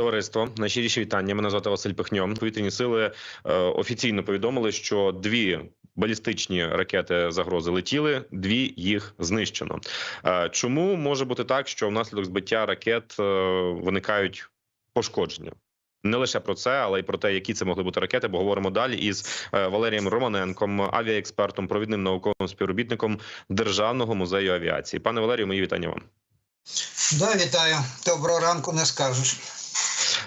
Товариство, найщиріші вітання. Мене звати Василь Пихньо. Повітряні сили е, офіційно повідомили, що дві балістичні ракети загрози летіли, дві їх знищено. Е, чому може бути так, що внаслідок збиття ракет е, виникають пошкодження? Не лише про це, але й про те, які це могли бути ракети. Бо говоримо далі із Валерієм Романенком, авіаекспертом, провідним науковим співробітником Державного музею авіації. Пане Валерію, мої вітання вам. Да, вітаю. Доброго ранку не скажеш.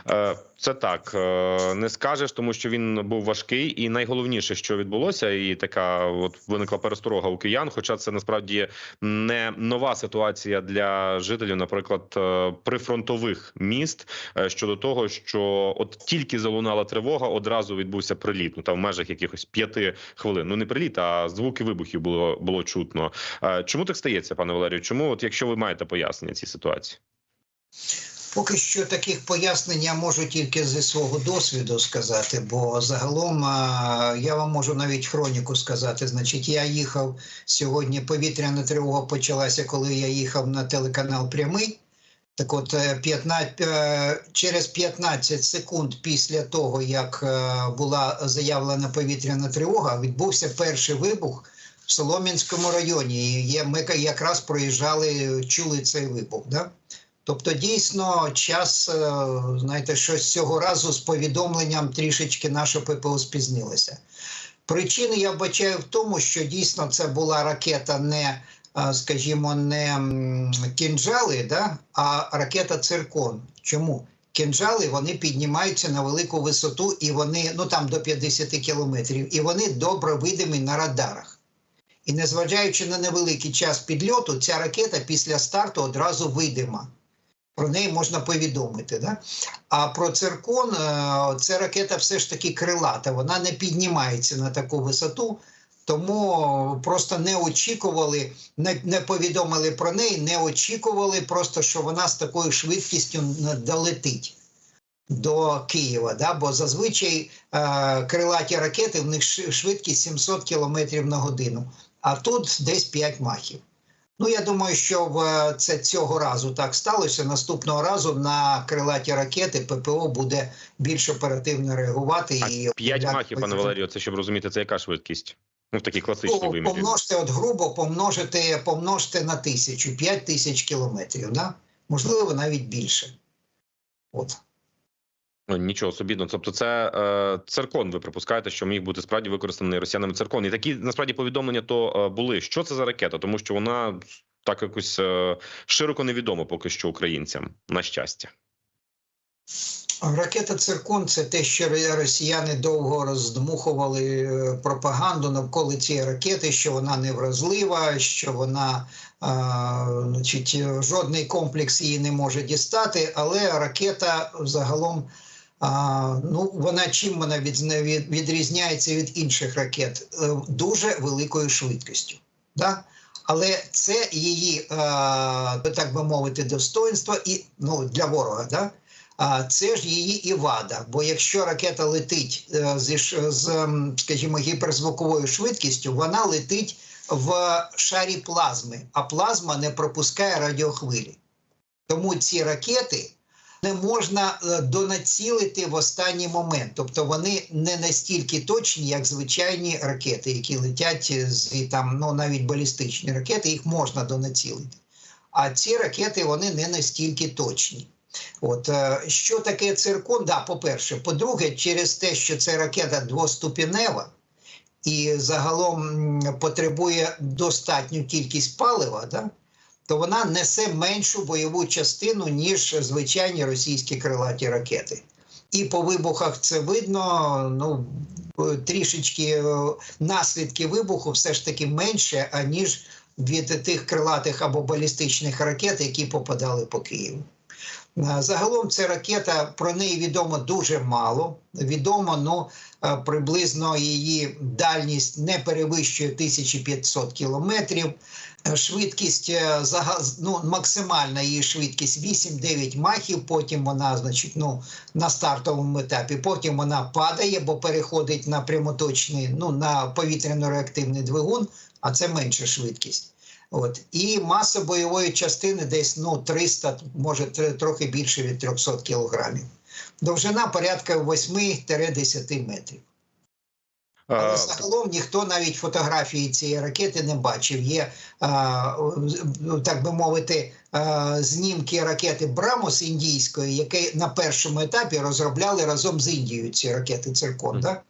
Е, Це так е, не скажеш, тому що він був важкий, і найголовніше, що відбулося, і така от виникла пересторога у киян. Хоча це насправді не нова ситуація для жителів, наприклад, е, прифронтових міст щодо того, що от тільки залунала тривога, одразу відбувся приліт. Ну там в межах якихось п'яти хвилин. Ну не приліт, а звуки вибухів було було чутно. Чому так стається, пане Валерію? Чому, от якщо ви маєте пояснення цій ситуації? Поки що таких пояснень я можу тільки зі свого досвіду сказати, бо загалом я вам можу навіть хроніку сказати. Значить, я їхав сьогодні. Повітряна тривога почалася, коли я їхав на телеканал Прямий. Так, от е, 15, е, через 15 секунд після того, як е, була заявлена повітряна тривога, відбувся перший вибух в Солом'янському районі. Є- ми якраз проїжджали, чули цей вибух. Да? Тобто, дійсно, час, е, знаєте, щось цього разу з повідомленням трішечки наше ППО спізнилося. Причини я вбачаю в тому, що дійсно це була ракета не, е, скажімо, не кінжали, да, а ракета циркон. Чому? Кінжали вони піднімаються на велику висоту і вони, ну там до 50 кілометрів, і вони добре видимі на радарах. І незважаючи на невеликий час підльоту, ця ракета після старту одразу видима. Про неї можна повідомити. Да? А про циркон е, це ракета все ж таки крилата, вона не піднімається на таку висоту, тому просто не очікували, не, не повідомили про неї, не очікували просто, що вона з такою швидкістю долетить. До Києва, да? бо зазвичай е, крилаті ракети в них швидкість 700 км на годину, а тут десь 5 махів. Ну, я думаю, що в це цього разу так сталося. Наступного разу на крилаті ракети ППО буде більш оперативно реагувати А і п'ять махів, пане Валерію, це щоб розуміти, це яка швидкість? Ну в такій класичній вимірі. помножте от грубо, помножити, помножте на тисячу, п'ять тисяч кілометрів, да? можливо, навіть більше. От. Ну, Нічого собі, ну тобто, це е, циркон. Ви припускаєте, що міг бути справді використаний росіянами циркон. І такі насправді повідомлення то е, були. Що це за ракета? Тому що вона так якось е, широко невідома поки що українцям, на щастя. Ракета Циркон це те, що росіяни довго роздмухували е, пропаганду навколо цієї ракети, що вона невразлива, що вона а, значить, е, жодний комплекс її не може дістати. Але ракета загалом. А, ну, вона чим вона від, від, відрізняється від інших ракет? Е, Дуже великою швидкістю. Да? Але це її, е, так би мовити, достоинство і ну, для ворога. Да? А це ж її і вада. Бо якщо ракета летить е, зі з, скажімо, гіперзвуковою швидкістю, вона летить в шарі плазми, а плазма не пропускає радіохвилі. Тому ці ракети не можна е, донацілити в останній момент. Тобто вони не настільки точні, як звичайні ракети, які летять з там, ну навіть балістичні ракети, їх можна донацілити. А ці ракети вони не настільки точні. От е, що таке циркон? Да, по-перше, по-друге, через те, що це ракета двоступінева і загалом потребує достатню кількість палива, да, то вона несе меншу бойову частину, ніж звичайні російські крилаті ракети. І по вибухах це видно. Ну трішечки е, наслідки вибуху все ж таки менше, аніж від тих крилатих або балістичних ракет, які попадали по Києву. Е, Загалом ця ракета про неї відомо дуже мало. Відомо, ну е, приблизно її дальність не перевищує 1500 кілометрів. Е, Швидкість ну, максимальна її швидкість 8-9 махів. Потім вона, значить, ну на стартовому етапі. Потім вона падає, бо переходить на прямоточний, ну на повітряно-реактивний двигун, а це менша швидкість. От і маса бойової частини десь ну 300, може трохи більше від 300 кілограмів. Довжина порядка 8-10 метрів. Але Е, загалом ніхто навіть фотографії цієї ракети не бачив. Є, ну, так би мовити, знімки ракети Брамос індійської, які на першому етапі розробляли разом з Індією ці ракети Циркон. Да?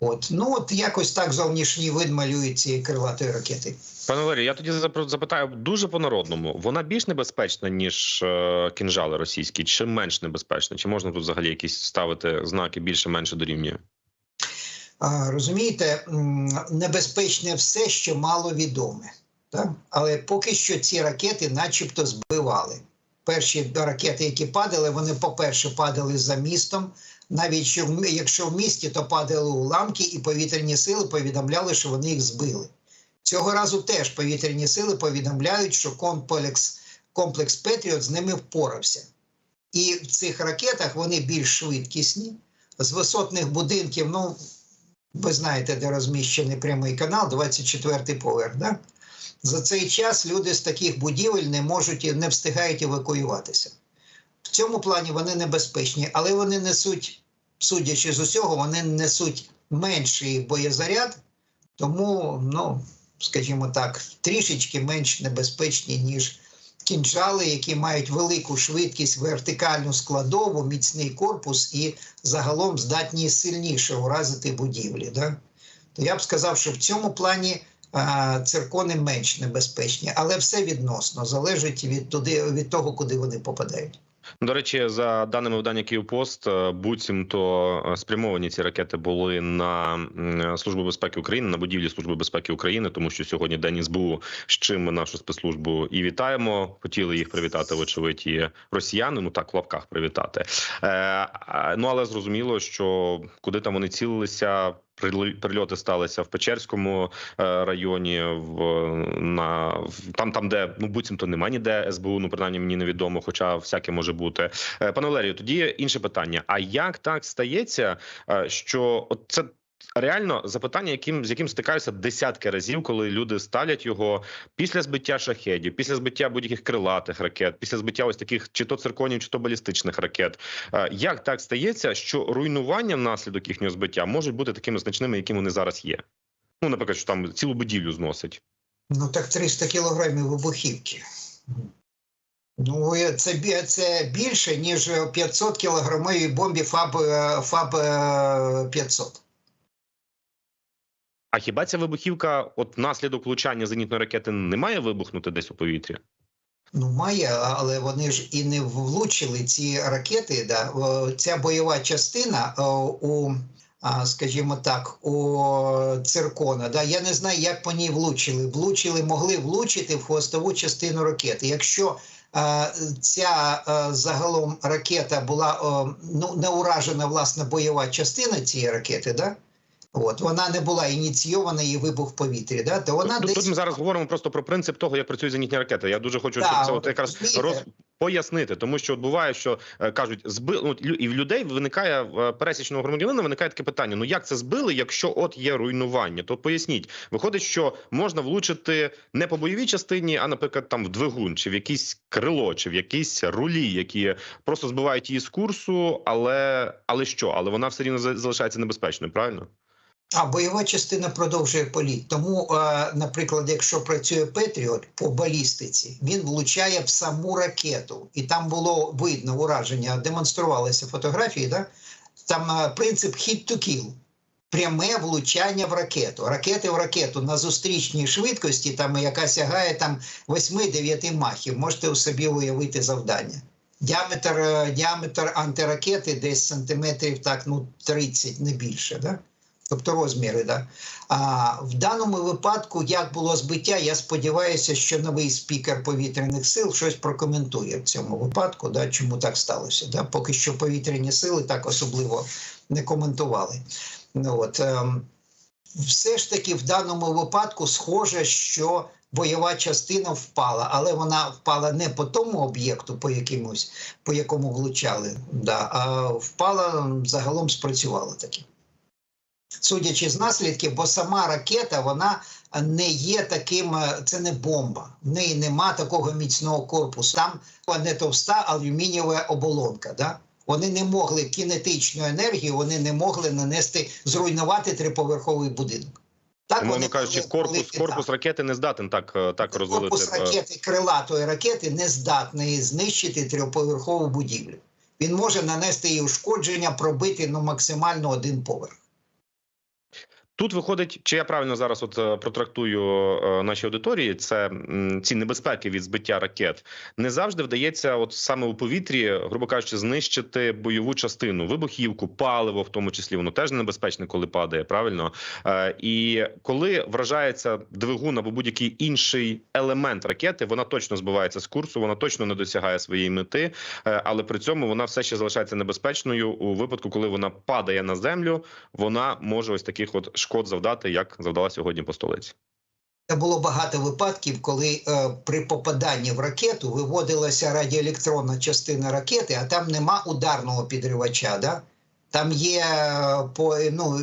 От. Ну от якось так зовнішній вид малюють цієї крилатої ракети. Пане Валерію, я тоді запитаю дуже по-народному. Вона більш небезпечна, ніж е, кінжали російські, чи менш небезпечна? Чи можна тут взагалі якісь ставити знаки більше-менше дорівнює? Розумієте, небезпечне все, що мало відоме. Так? Але поки що ці ракети начебто збивали. Перші ракети, які падали, вони, по-перше, падали за містом. Навіть якщо в місті, то падали уламки, і повітряні сили повідомляли, що вони їх збили. Цього разу теж повітряні сили повідомляють, що комплекс, комплекс Петріот з ними впорався. І в цих ракетах вони більш швидкісні. З висотних будинків, ну, ви знаєте, де розміщений прямий канал, 24-й поверх. Да? За цей час люди з таких будівель не можуть і не встигають евакуюватися. В цьому плані вони небезпечні, але вони несуть, судячи з усього, вони несуть менший боєзаряд, тому, ну, скажімо так, трішечки менш небезпечні, ніж кінжали, які мають велику швидкість, вертикальну складову, міцний корпус і загалом здатні сильніше уразити будівлі. Да? То я б сказав, що в цьому плані а, циркони менш небезпечні, але все відносно залежить від туди від того, куди вони попадають. До речі, за даними видання Київпост, е, буцімто е, спрямовані ці ракети були на службу безпеки України, на будівлі служби безпеки України, тому що сьогодні день СБУ, з чим ми нашу спецслужбу і вітаємо. Хотіли їх привітати, вочевидь, і росіяни. Ну так в лапках привітати. Е, ну але зрозуміло, що куди там вони цілилися. Прильоти сталися в Печерському е, районі, в на там, там, де ну буцімто немає ніде СБУ, ну принаймні мені невідомо, хоча всяке може бути. Е, Пане Валерію, тоді інше питання: а як так стається, е, що це? Реально запитання, яким з яким стикаюся десятки разів, коли люди ставлять його після збиття шахедів, після збиття будь-яких крилатих ракет, після збиття ось таких чи то цирконів, чи то балістичних ракет. Е, Як так стається, що руйнування внаслідок їхнього збиття можуть бути такими значними, якими вони зараз є? Ну, наприклад, що там цілу будівлю зносить. Ну так 300 кілограмів вибухівки. Ну, е, це, це більше, ніж 500 кілограмовій бомбі ФАБ, е, ФАБ е, 500. А хіба ця вибухівка, от внаслідок влучання зенітної ракети, не має вибухнути десь у повітрі? Ну, має, але вони ж і не влучили ці ракети. Да. Ця бойова частина у, скажімо так, у циркона. Да. Я не знаю, як по ній влучили. Влучили, могли влучити в хвостову частину ракети. Якщо ця загалом ракета була ну, не уражена власне бойова частина цієї ракети, да? От, вона не була ініційована її вибух в повітрі, да? то вона Тут, десь тут ми зараз говоримо просто про принцип того, як працюють зенітні ракети. Я дуже хочу, Да, щоб це от якраз розумієте. роз пояснити, тому що от буває, що е, кажуть, зби ну, і в людей виникає в пересічного громадянина. Виникає таке питання: ну як це збили, якщо от є руйнування? То поясніть, виходить, що можна влучити не по бойовій частині, а наприклад, там в двигун, чи в якийсь крило, чи в якісь рулі, які просто збивають її з курсу, але але що? Але вона все рівно за- залишається небезпечною, правильно? А бойова частина продовжує політ. Тому, е, наприклад, якщо працює Петріот по балістиці, він влучає в саму ракету, і там було видно ураження, демонструвалися фотографії. Да? Там е, принцип hit to kill. Пряме влучання в ракету. Ракети в ракету на зустрічній швидкості, там яка сягає там 8-9 махів. Можете у собі уявити завдання. Діаметр, е, діаметр антиракети десь сантиметрів так, ну 30, не більше. Да? Тобто розміри. Да? А в даному випадку, як було збиття, я сподіваюся, що новий спікер повітряних сил щось прокоментує в цьому випадку, да, чому так сталося. Да? Поки що повітряні сили так особливо не коментували. Ну, от, ем, все ж таки в даному випадку схоже, що бойова частина впала, але вона впала не по тому об'єкту, по якомусь, по якому влучали, да, а впала загалом спрацювала таки судячи з наслідків, бо сама ракета вона не є таким, е, це не бомба. В неї нема такого міцного корпусу. Там не товста алюмінієва оболонка. Да? Вони не могли кинетичну енергію, вони не могли нанести зруйнувати триповерховий будинок. Так Умовно вони кажучи, корпус корпус ракети не здатен так, е, так розвалити. Корпус е, ракети крилатої ракети не здатний знищити трьохповерхову будівлю. Він може нанести їй ушкодження, пробити ну, максимально один поверх. Тут виходить, чи я правильно зараз от е, протрактую е, нашій аудиторії, це ці небезпеки від збиття ракет. Не завжди вдається, от саме у повітрі, грубо кажучи, знищити бойову частину, вибухівку, паливо, в тому числі воно теж небезпечне, коли падає. Правильно, Е, і коли вражається двигун або будь-який інший елемент ракети, вона точно збивається з курсу, вона точно не досягає своєї мети, але при цьому вона все ще залишається небезпечною у випадку, коли вона падає на землю. Вона може ось таких от шкод завдати, як завдала сьогодні по столиці. Було багато випадків, коли е, при попаданні в ракету виводилася радіоелектронна частина ракети, а там нема ударного підривача. Да? Там є е, по ну,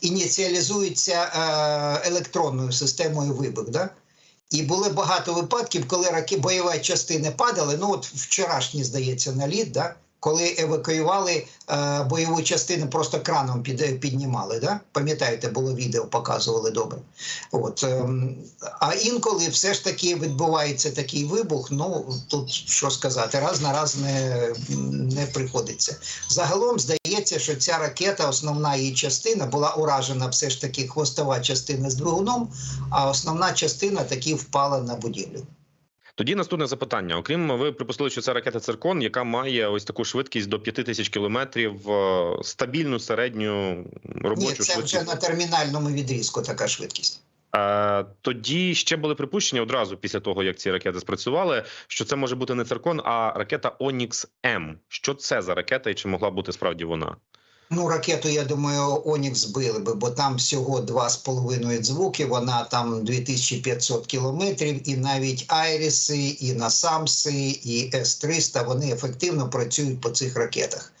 ініціалізується е, електронною системою вибух. Да? І були багато випадків, коли раки бойова частини падали. Ну от вчорашній, здається, наліт, да? Коли евакуювали е, бойову частину, просто краном під, піднімали. Да? Пам'ятаєте, було відео, показували добре. От, ем, а інколи все ж таки відбувається такий вибух. Ну тут що сказати, раз на раз не, не приходиться. Загалом здається, що ця ракета, основна її частина, була уражена все ж таки хвостова частина з двигуном, а основна частина таки впала на будівлю. Тоді наступне запитання. Окрім ви припустили, що це ракета циркон, яка має ось таку швидкість до 5 тисяч кілометрів, е, стабільну середню робочу Ні, це вже швидкість. на термінальному відрізку така швидкість. Е, Тоді ще були припущення одразу після того, як ці ракети спрацювали, що це може бути не циркон, а ракета Онікс М. Що це за ракета і чи могла бути справді вона? Ну, ракету, я думаю, Онікс збили би, бо там всього 2,5 звуки, вона там 2500 кілометрів, і навіть Айріси, і Насамси, і С-300, вони ефективно працюють по цих ракетах.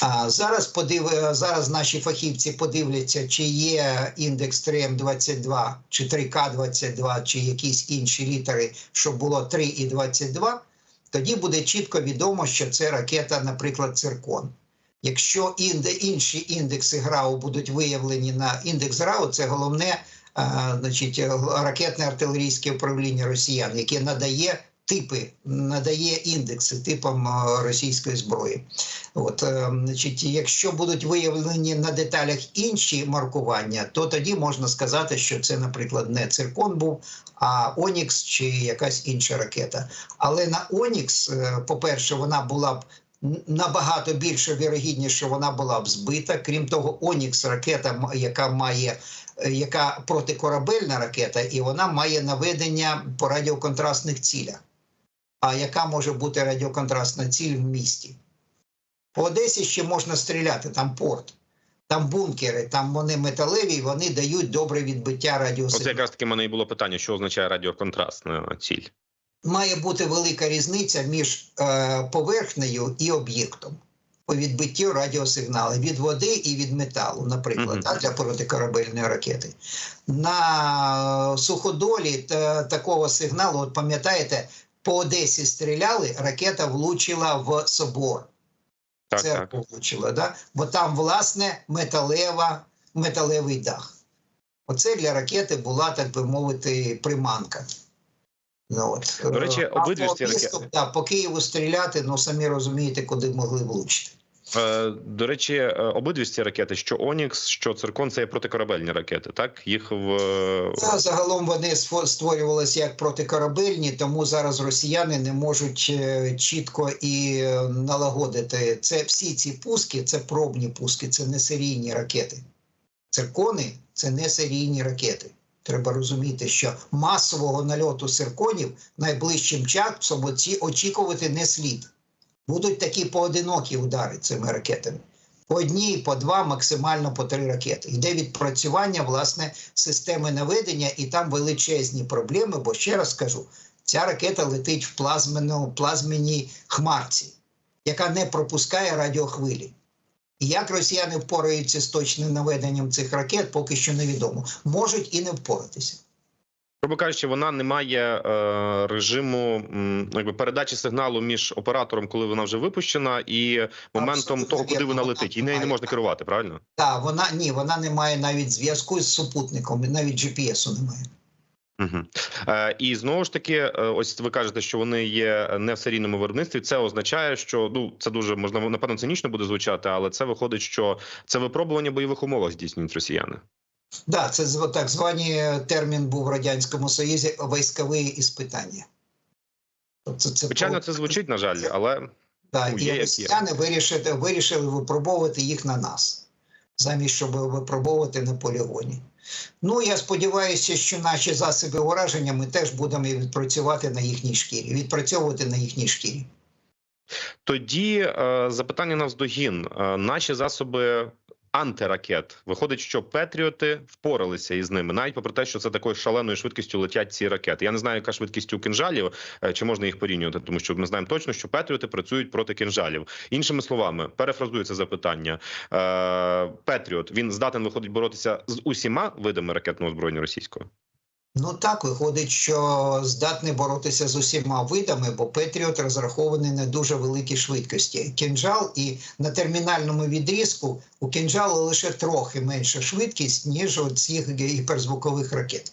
А зараз подив... зараз наші фахівці подивляться, чи є індекс 3М22, чи 3К22, чи якісь інші літери, щоб було 3 і 22, тоді буде чітко відомо, що це ракета, наприклад, циркон. Якщо інші індекси ГРАУ будуть виявлені на індекс ГРАУ, це головне значить, ракетне артилерійське управління росіян, яке надає типи, надає індекси типам російської зброї. От, е, значить, якщо будуть виявлені на деталях інші маркування, то тоді можна сказати, що це, наприклад, не циркон був, а Онікс чи якась інша ракета. Але на Онікс, е, по-перше, вона була б набагато більше вірогідніше, що вона була б збита. Крім того, Онікс ракета, яка має е, яка протикорабельна ракета, і вона має наведення по радіоконтрастних цілях. А яка може бути радіоконтрастна ціль в місті? По Одесі ще можна стріляти, там порт, там бункери, там вони металеві, вони дають добре відбиття радіосигналу. якраз таки мене і було питання, що означає радіоконтрастна ціль. Має бути велика різниця між е, поверхнею і об'єктом по відбиттю радіосигналу від води і від металу, наприклад, Мгм. так, для протикорабельної ракети. На суходолі та, такого сигналу, от пам'ятаєте, по Одесі стріляли, ракета влучила в собор. Так, Це так. влучила, да? бо там, власне, металева, металевий дах. Оце для ракети була, так би мовити, приманка. Ну, от. До речі, Е, обидві ж автомісту, ракети. Да, по Києву стріляти, ну самі розумієте, куди могли влучити. Е, До речі, е, обидві ці ракети, що Онікс, що циркон, це є протикорабельні ракети. Так їх в Та, загалом вони створювалися як протикорабельні, тому зараз росіяни не можуть е, чітко і е, налагодити. Це всі ці пуски, це пробні пуски, це не серійні ракети. Циркони це не серійні ракети. Треба розуміти, що масового нальоту цирконів найближчим часом очікувати не слід. Будуть такі поодинокі удари цими ракетами. По одній, по два, максимально по три ракети. Йде відпрацювання власне системи наведення, і там величезні проблеми. Бо ще раз скажу, ця ракета летить в плазменній хмарці, яка не пропускає радіохвилі. Як росіяни впораються з точним наведенням цих ракет, поки що невідомо. Можуть і не впоратися. Грубо кажучи, вона не має е, режиму м, якби передачі сигналу між оператором, коли вона вже випущена, і моментом Абсолютно того, куди вона вона летить. І нею не можна керувати, правильно? Так, вона ні, вона не має навіть зв'язку з супутником, навіть GPS-у немає. Угу. Е, і знову ж таки, е, ось ви кажете, що вони є не в серійному виробництві. Це означає, що ну це дуже можливо, напевно, цинічно буде звучати, але це виходить, що це випробування бойових умовах здійснюють росіяни. Да, це так звані термін був в радянському союзі військові іспитання. Тобто це Звичайно, це звучить, на жаль, але Да, Ну, і є, є. росіяни вирішили, вирішили випробовувати їх на нас, замість щоб випробовувати на полігоні. Ну, я сподіваюся, що наші засоби ураження ми теж будемо відпрацювати на їхній шкірі, відпрацьовувати на їхній шкірі. тоді е, запитання навздогін. Е, наші засоби. Антиракет виходить, що Петріоти впоралися із ними, навіть попри те, що це такою шаленою швидкістю летять ці ракети. Я не знаю, яка швидкість у кинжалів, е, чи можна їх порівнювати, тому що ми знаємо точно, що Петріоти працюють проти кинжалів. Іншими словами, перефразую це запитання. Е, Петріот він здатен виходить боротися з усіма видами ракетного озброєння російського. Ну так виходить, що здатний боротися з усіма видами, бо Петріот розрахований на дуже великі швидкості. Кінжал і на термінальному відрізку у кінжалу лише трохи менша швидкість, ніж у цих гіперзвукових ракет.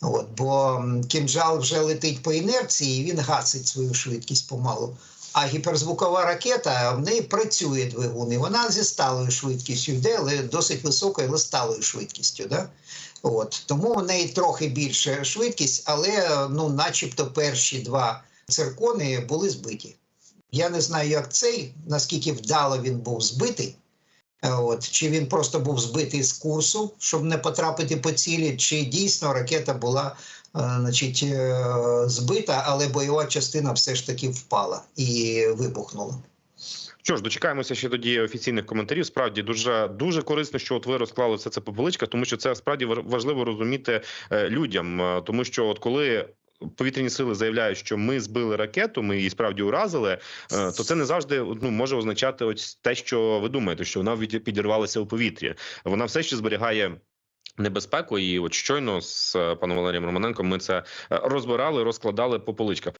От, бо кінжал вже летить по інерції, і він гасить свою швидкість помалу. А гіперзвукова ракета в неї працює двигун, і вона зі сталою швидкістю йде, але досить високою, але сталою швидкістю. Да? От тому в неї трохи більша швидкість, але ну, начебто, перші два циркони були збиті. Я не знаю, як цей, наскільки вдало він був збитий. От, чи він просто був збитий з курсу, щоб не потрапити по цілі, чи дійсно ракета була значить, е, збита, але бойова частина все ж таки впала і вибухнула. Що ж, дочекаємося ще тоді офіційних коментарів. Справді дуже дуже корисно, що от ви розклали все це по поличках, тому що це справді важ- важливо розуміти е, людям, Е, тому що от коли. Повітряні сили заявляють, що ми збили ракету, ми її справді уразили. е, То це не завжди ну може означати ось те, що ви думаєте, що вона підірвалася у повітрі. Вона все ще зберігає небезпеку. І от щойно з е, паном Валерієм Романенком ми це е, розбирали, розкладали по поличках.